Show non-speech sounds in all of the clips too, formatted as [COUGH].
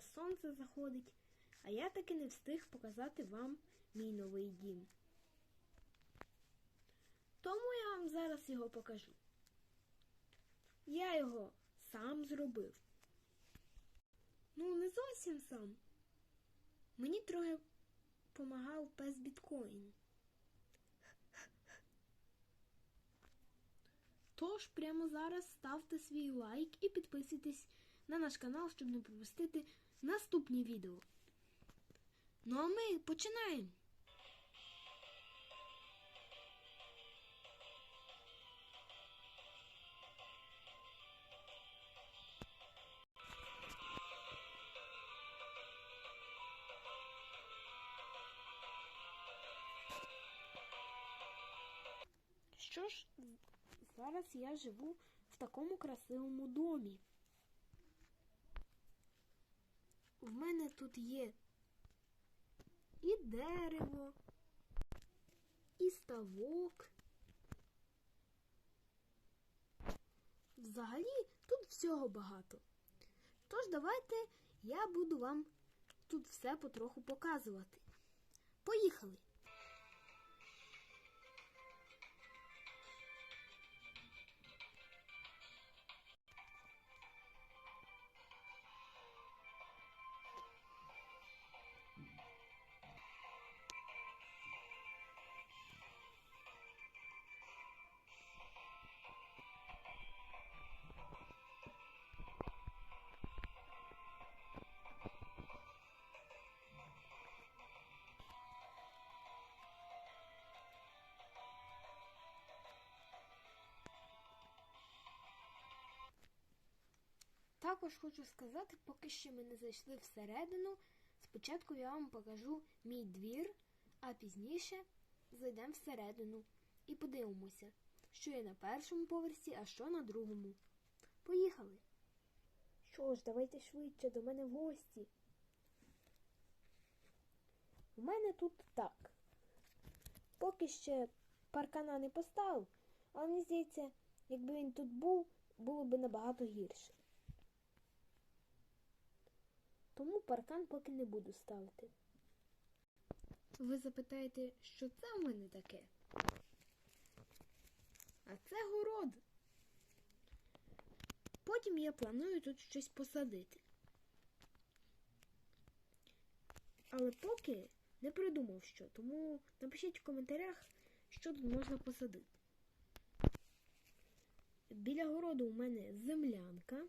вже сонце заходить, а я таки не встиг показати вам мій новий дім. Тому я вам зараз його покажу. Я його сам зробив. Ну, не зовсім сам. Мені трохи помагав пес біткоін. Тож прямо зараз ставте свій лайк і підписуйтесь на наш канал, щоб не пропустити наступні відео. Ну а ми починаємо. Що ж, зараз я живу в такому красивому домі. В мене тут є і дерево, і ставок. Взагалі тут всього багато. Тож давайте я буду вам тут все потроху показувати. Поїхали! Також хочу сказати, поки що ми не зайшли всередину. Спочатку я вам покажу мій двір, а пізніше зайдемо всередину і подивимося, що є на першому поверсі, а що на другому. Поїхали! Що ж, давайте швидше до мене в гості. У мене тут так. Поки ще паркана не поставив, але мені здається, якби він тут був, було б набагато гірше. Тому паркан поки не буду ставити. Ви запитаєте, що це в мене таке? А це город. Потім я планую тут щось посадити. Але поки не придумав що, тому напишіть в коментарях, що тут можна посадити. Біля городу у мене землянка.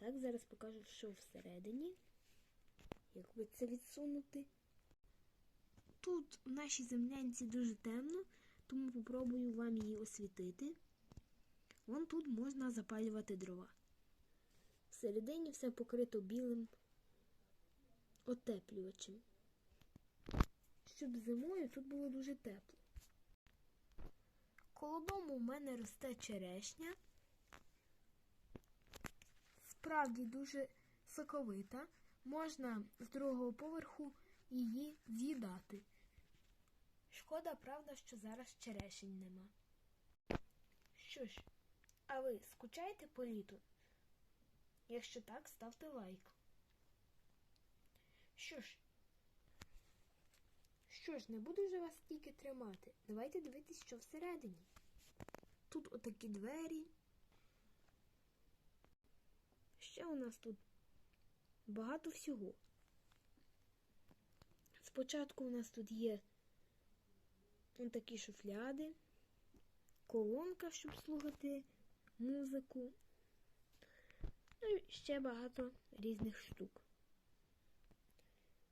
Так, зараз покажу, що всередині. Як би це відсунути. Тут в нашій землянці дуже темно, тому попробую вам її освітити. Вон тут можна запалювати дрова. Всередині все покрито білим отеплювачем. Щоб зимою тут було дуже тепло. Коло дому в мене росте черешня справді дуже соковита. Можна з другого поверху її з'їдати. Шкода, правда, що зараз черешень нема. Що ж, а ви скучаєте по літу? Якщо так, ставте лайк. Що ж, що ж, не буду вже вас стільки тримати. Давайте дивитись, що всередині. Тут отакі двері. Ще у нас тут багато всього. Спочатку у нас тут є ось такі шуфляди, колонка, щоб слухати музику. Ну і ще багато різних штук.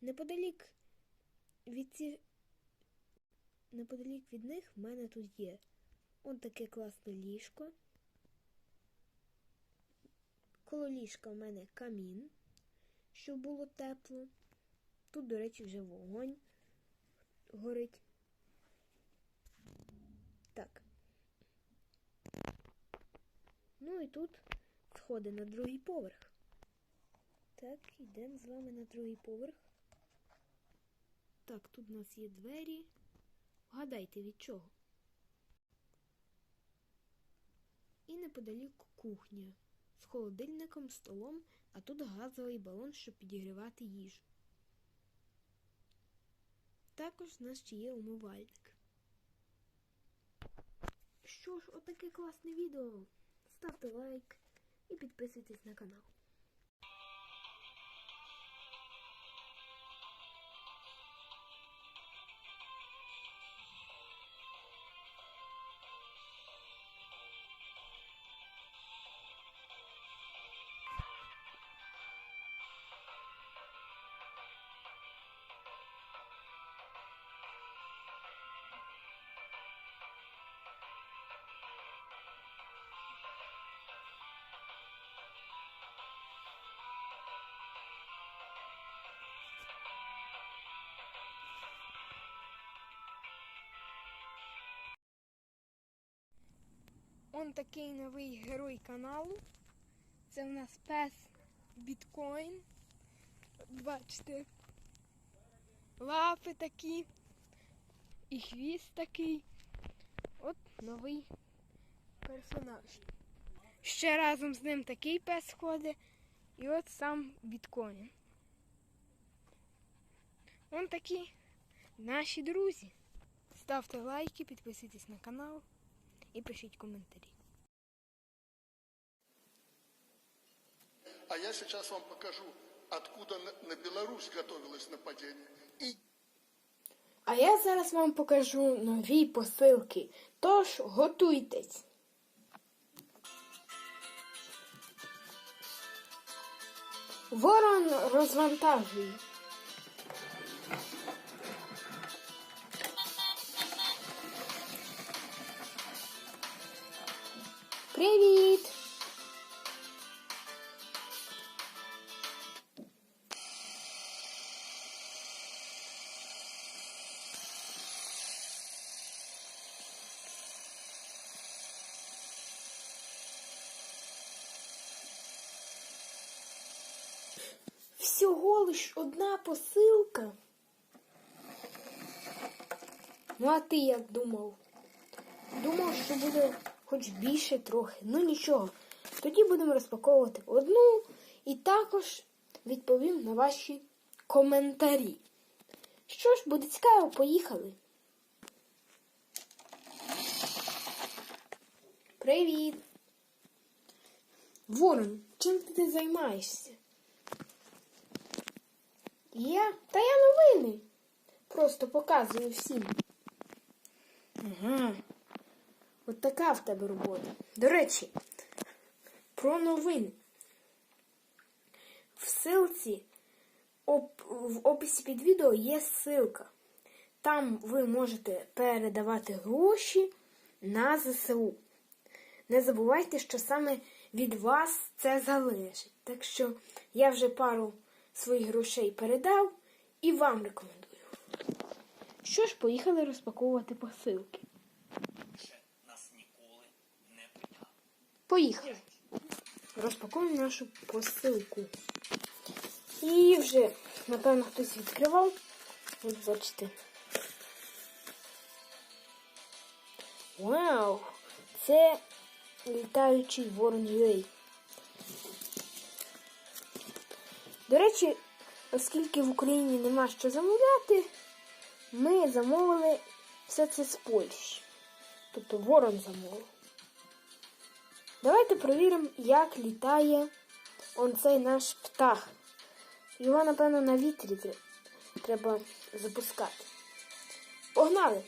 Неподалік від ці... Неподалік від них в мене тут є ось таке класне ліжко. Коло ліжка в мене камін, щоб було тепло. Тут, до речі, вже вогонь горить. Так. Ну і тут сходи на другий поверх. Так, йдемо з вами на другий поверх. Так, тут у нас є двері. Вгадайте від чого. І неподалік кухня з холодильником, столом, а тут газовий балон, щоб підігрівати їжу. Також в нас ще є умивальник. Що ж, отаке класне відео. Ставте лайк і підписуйтесь на канал. Он такий новий герой каналу. Це в нас пес біткоін. Бачите. Лапи такі. І хвіст такий. От новий персонаж. Ще разом з ним такий пес ходить. І от сам біткоін. Он такі наші друзі. Ставте лайки, підписуйтесь на канал і пишіть коментарі. А я сейчас вам покажу, откуда на, на Беларусь готовилось нападение. И А я зараз вам покажу нові посилки. Тож готуйтесь. Ворон розвантажує. Привіт! Всього лиш одна посилка. Ну, а ти як думав? Думав, що буде хоч більше трохи. Ну нічого. Тоді будемо розпаковувати одну і також відповім на ваші коментарі. Що ж, буде цікаво, поїхали. Привіт! Ворон, чим ти займаєшся? Я? Та я новини. Просто показую всім. Ага. От така в тебе робота. До речі, про новини. В ссылці оп- в описі під відео є ссылка. Там ви можете передавати гроші на ЗСУ. Не забувайте, що саме від вас це залежить. Так що я вже пару своїх грошей передав і вам рекомендую. Що ж, поїхали розпаковувати посилки. нас ніколи не питав. Поїхали. Розпакуємо нашу посилку. І вже, напевно, хтось відкривав. От бачите. Вау! Це літаючий ворон UA. До речі, оскільки в Україні нема що замовляти, ми замовили все це з Польщі. Тобто ворон замовив. Давайте перевіримо, як літає он цей наш птах. Його, напевно, на вітрі треба запускати. Погнали!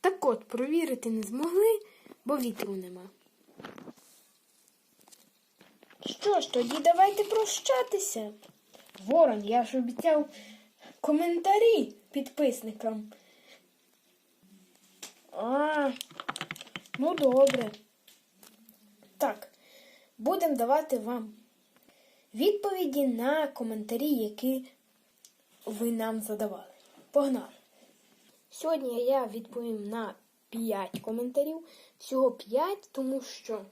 Так от, провірити не змогли, бо вітру нема. Що ж, тоді давайте прощатися. Ворон, я ж обіцяв коментарі підписникам. А, ну добре. Так, будемо давати вам відповіді на коментарі, які ви нам задавали. Погнали! Сьогодні я відповім на 5 коментарів. Всього 5, тому що.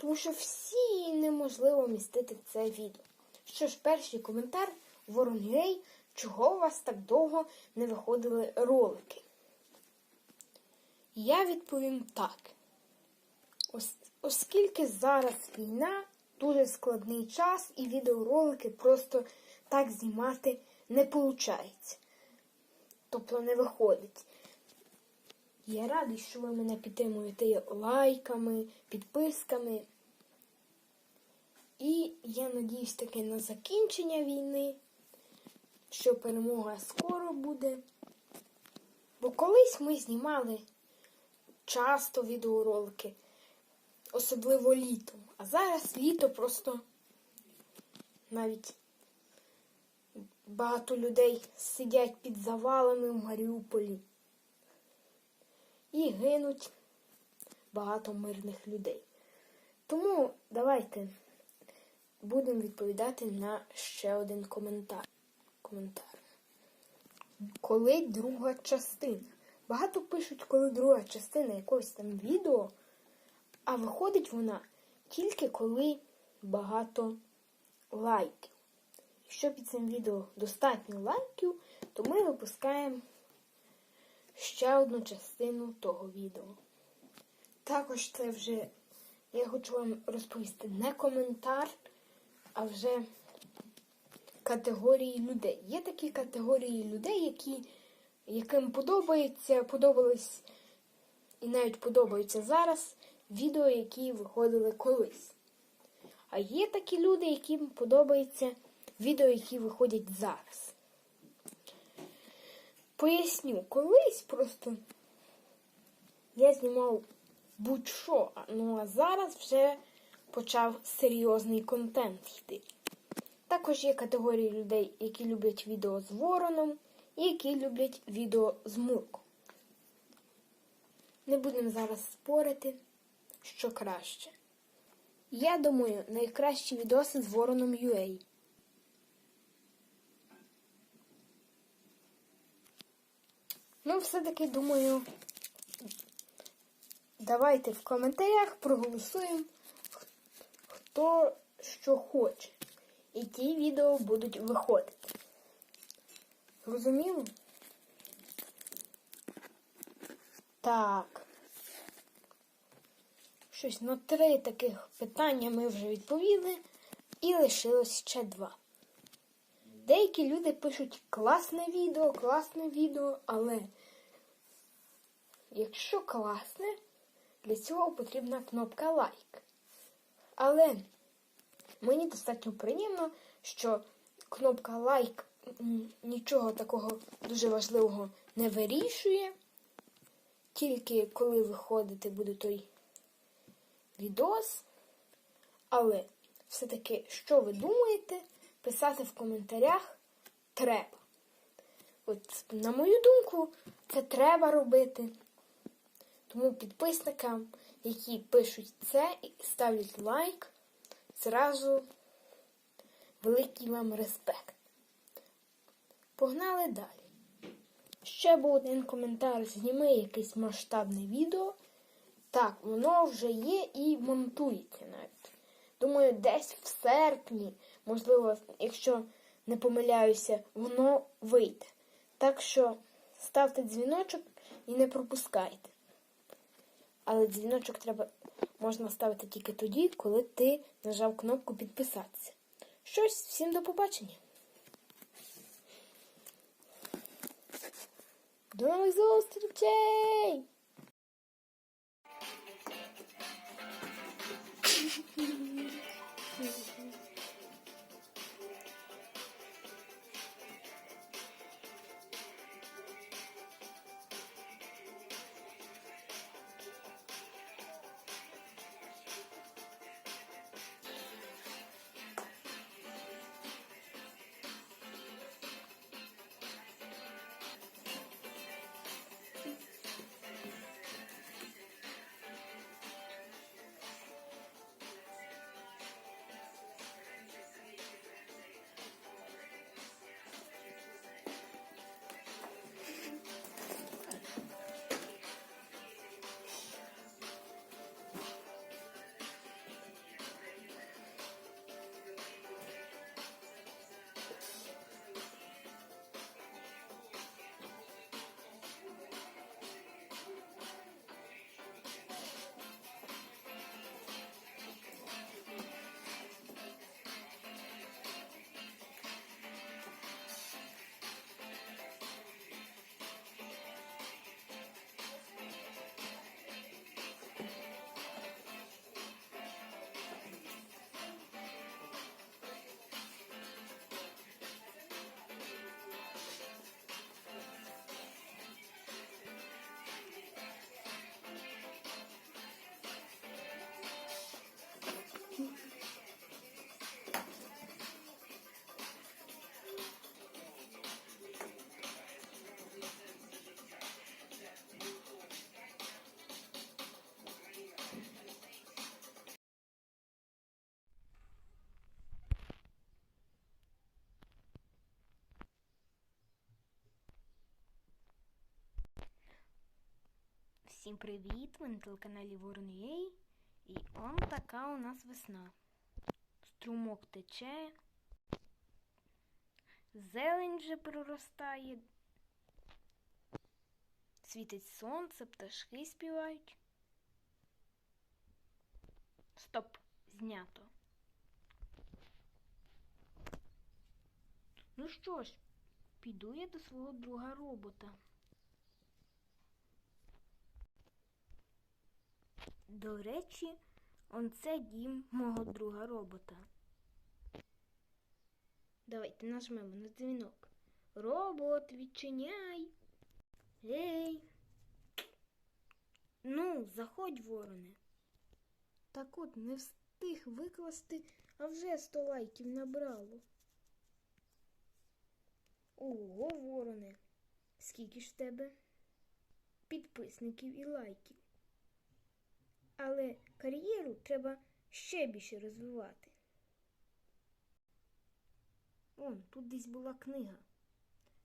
Тому що всі неможливо містити це відео. Що ж, перший коментар Ворон Гей, чого у вас так довго не виходили ролики? Я відповім так. Ос- оскільки зараз війна, дуже складний час, і відеоролики просто так знімати не виходить. Тобто не виходить. Я радий, що ви мене підтримуєте лайками, підписками. І я надіюсь таки на закінчення війни, що перемога скоро буде. Бо колись ми знімали часто відеоролики, особливо літом. А зараз літо просто навіть багато людей сидять під завалами в Маріуполі і гинуть багато мирних людей. Тому давайте будемо відповідати на ще один коментар. коментар. Коли друга частина? Багато пишуть, коли друга частина якогось там відео, а виходить вона тільки коли багато лайків. Якщо під цим відео достатньо лайків, то ми випускаємо ще одну частину того відео. Також це вже я хочу вам розповісти не коментар, а вже категорії людей. Є такі категорії людей, які, яким подобається, подобались і навіть подобаються зараз відео, які виходили колись. А є такі люди, яким подобаються відео, які виходять зараз. Поясню, колись просто я знімав будь-що, ну а зараз вже почав серйозний контент йти. Також є категорії людей, які люблять відео з вороном і які люблять відео з мурком. Не будемо зараз спорити, що краще. Я думаю, найкращі відоси з вороном UA. Ну, все-таки думаю, давайте в коментарях проголосуємо, хто що хоче. І ті відео будуть виходити. Зрозуміло? Так. Щось на три таких питання ми вже відповіли, і лишилось ще два. Деякі люди пишуть класне відео, класне відео, але якщо класне, для цього потрібна кнопка лайк. Але мені достатньо приємно, що кнопка лайк нічого такого дуже важливого не вирішує. Тільки коли виходити буде той відос. Але все-таки, що ви думаєте, писати в коментарях треба. От, на мою думку, це треба робити. Тому підписникам, які пишуть це і ставлять лайк, зразу великий вам респект. Погнали далі. Ще був один коментар, зніми якесь масштабне відео. Так, воно вже є і монтується навіть. Думаю, десь в серпні, можливо, якщо не помиляюся, воно вийде. Так що ставте дзвіночок і не пропускайте. Але дзвіночок треба можна ставити тільки тоді, коли ти нажав кнопку підписатися. Щось, всім до побачення. До нових зустрічей! Mm-hmm. [LAUGHS] Всім привіт! Ви на телеканалі Ворон.ua І он така у нас весна. Струмок тече, зелень вже проростає, світить сонце, пташки співають. Стоп, знято. Ну що ж, піду я до свого друга робота. До речі, он це дім мого друга робота. Давайте нажмемо на дзвінок. Робот, відчиняй. Ей. Ну, заходь, вороне. Так от не встиг викласти, а вже сто лайків набрало. Ого, вороне. Скільки ж в тебе? Підписників і лайків. Але кар'єру треба ще більше розвивати. Он, тут десь була книга.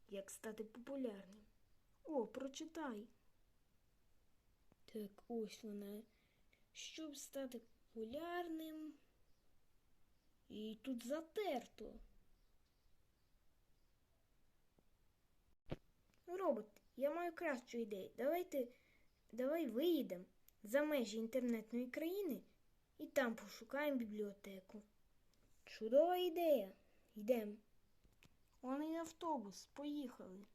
Як стати популярним. О, прочитай. Так ось вона. Щоб стати популярним. І тут затерто. Робот, я маю кращу ідею. Давайте, давай виїдемо за межі інтернетної країни і там пошукаємо бібліотеку. Чудова ідея. Йдемо. Он і автобус. Поїхали.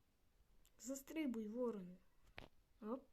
Застрибуй, ворону. Оп.